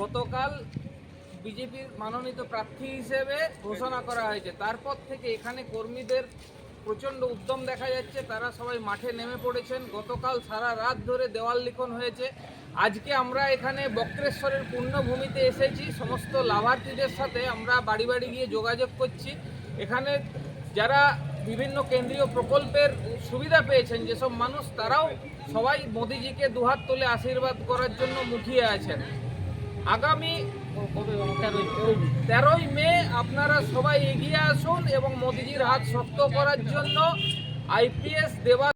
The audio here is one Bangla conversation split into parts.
গতকাল বিজেপির মনোনীত প্রার্থী হিসেবে ঘোষণা করা হয়েছে। তারপর থেকে এখানে কর্মীদের প্রচণ্ড উদ্যম দেখা যাচ্ছে। তারা সবাই মাঠে নেমে পড়েছেন। গতকাল সারা রাত ধরে দেওয়াল লিখন হয়েছে। আজকে আমরা এখানে বক্রেশ্বরের পূর্ণভূমিতে এসেছি। সমস্ত লাভার্থীদের সাথে আমরা বাড়ি বাড়ি গিয়ে যোগাযোগ করছি। এখানে যারা বিভিন্ন কেন্দ্রীয় প্রকল্পের সুবিধা পেয়েছেন, যেসব মানুষ তারাও সবাই মোদিজিকে দুহাত তুলে আশীর্বাদ করার জন্য মুখিয়ে আছেন। আগামী তেরোই মে আপনারা সবাই এগিয়ে আসুন এবং মোদিজির হাত শক্ত করার জন্য আইপিএস দেওয়া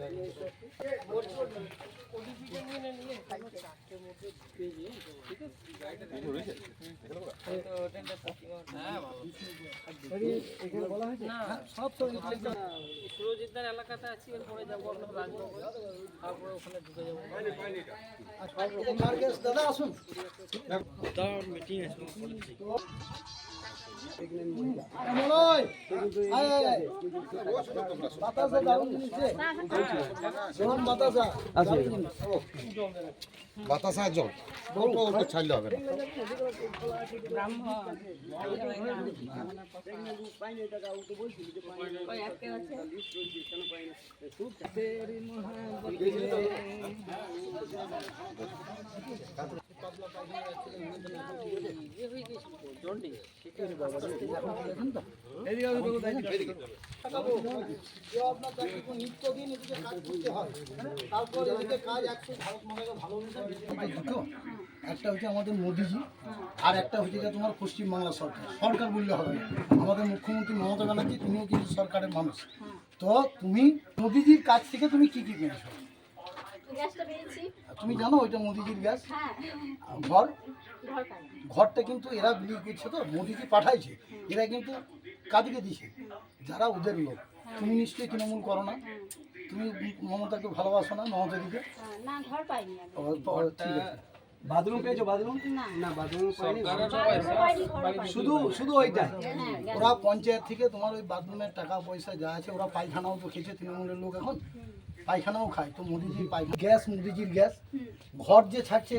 ঠিক আছে সুরজিৎদার এলাকাতে আছি এরপরে যাব আপনার রাজনগর তারপরে ওখানে ঢুকে যাব। দাদা আসুন। আয় আয় বাতাসা জল। ছাড়লে হবে না। টাকাবো যে একটা হচ্ছে আমাদের মোদিজি, আর একটা হচ্ছে যে তোমার পশ্চিমবাংলা সরকার। সরকার বললে হবে না। আমাদের মুখ্যমন্ত্রী মমতা ব্যানার্জি, তিনিও কিন্তু সরকারের মানুষ। তো তুমি মোদিজির কাছ থেকে তুমি কি কি পেয়েছ? গ্যাসটা পেয়েছি। তুমি জানো ওইটা মোদিজির গ্যাস? হ্যাঁ। ঘর? ঘর ঘরটা কিন্তু এরা বিলি করছে তো মোদিজি পাঠাইছে। এরা কিন্তু কাদিকে দিছে। যারা ওদের লোক। তুমি নিশ্চয়ই তৃণমূল করো না। তুমি মমতাকে ভালোবাসো না মমতা দিকে হ্যাঁ, না ঘর পাইনি ঠিক আছে। বাথরুম পেয়েছ? বাথরুম? না। না বাথরুম শুধু শুধু ওইটাই? হ্যাঁ। গ্যাস ওরা পঞ্চায়েত থেকে তোমার ওই বাথরুমের টাকা পয়সা যা আছে, ওরা পায়খানাও তো খেয়েছে, তৃণমূলের লোক এখন। পায়খানাও খায়। তো মোদিজির পায়খানা গ্যাস, মোদিজির গ্যাস। ঘর যে ছাড়ছে, এটা